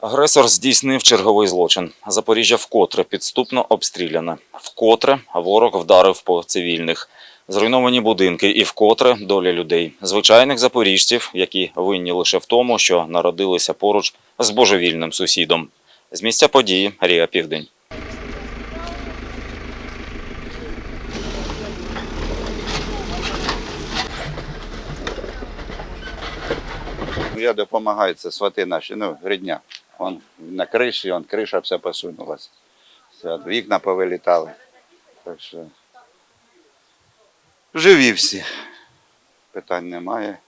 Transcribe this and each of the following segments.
Агресор здійснив черговий злочин. Запоріжжя вкотре підступно обстріляне. Вкотре ворог вдарив по цивільних. Зруйновані будинки і вкотре доля людей, звичайних запоріжців, які винні лише в тому, що народилися поруч з божевільним сусідом. З місця події Рія Південь. Я допомагаю, це свати наші, ну, рідня. Он на криші, он криша вся посунулася. Все, вікна повилітали. Так що живі всі. Питань немає.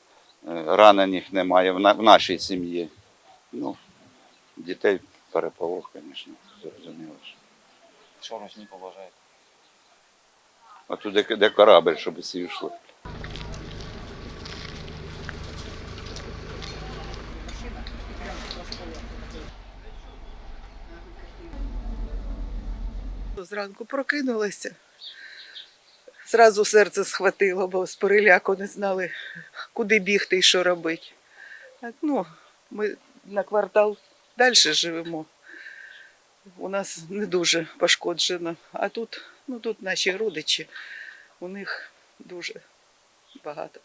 Е, Ранених немає в, на, в нашій сім'ї. Ну, дітей переполох, звісно, зрозуміло. Що русні поважаєте? А тут де, корабель, щоб всі йшли. Зранку прокинулася. Зразу серце схватило, бо з переляку не знали, куди бігти і що робити. Так, ну, ми на квартал далі живемо. У нас не дуже пошкоджено. А тут, ну тут наші родичі, у них дуже багато.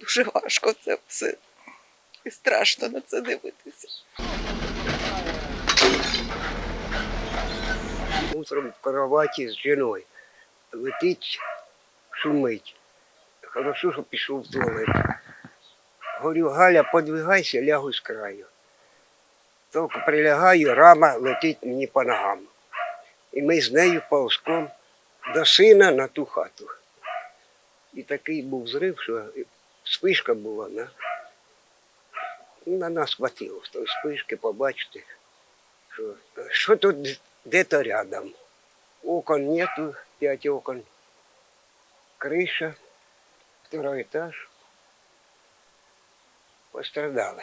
Дуже важко це все. І страшно на це дивитися. Утром в кроваті з жіною. Летить, шумить. Хорошо, що пішов в туалет. Говорю, Галя, подвигайся, лягу з краю. Тільки прилягаю, рама летить мені по ногам. І ми з нею повзком до сина на ту хату. І такий був зрив, що спишка була на, на нас хватило з тої спишки побачити, що, що тут где-то рядом. Окон нету, пять окон. Крыша, второй этаж. Пострадали.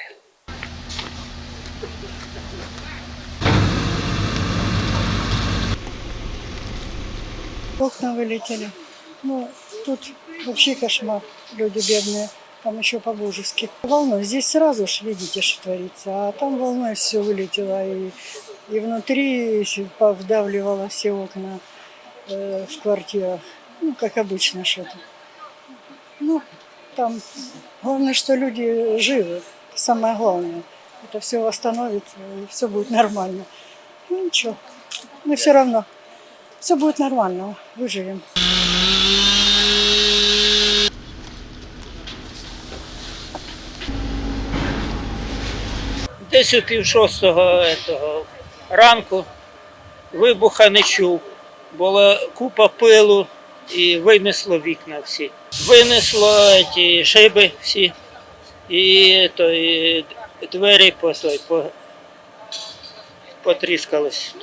Окна вылетели. Ну, тут вообще кошмар. Люди бедные. Там еще по-божески. Волной. Здесь сразу ж видите, что творится. А там волной все вылетело. И, и внутри повдавливало все окна э, в квартирах. Ну, как обычно что-то. Ну, там главное, что люди живы. Это самое главное. Это все восстановится, и все будет нормально. Ну, ничего. Мы все равно. Все будет нормально. Выживем. Десь у пів шостого этого, ранку вибуха не чув. Була купа пилу і винесло вікна всі. Винесло ті шиби всі, і, то, і двері по, той, по, потріскались.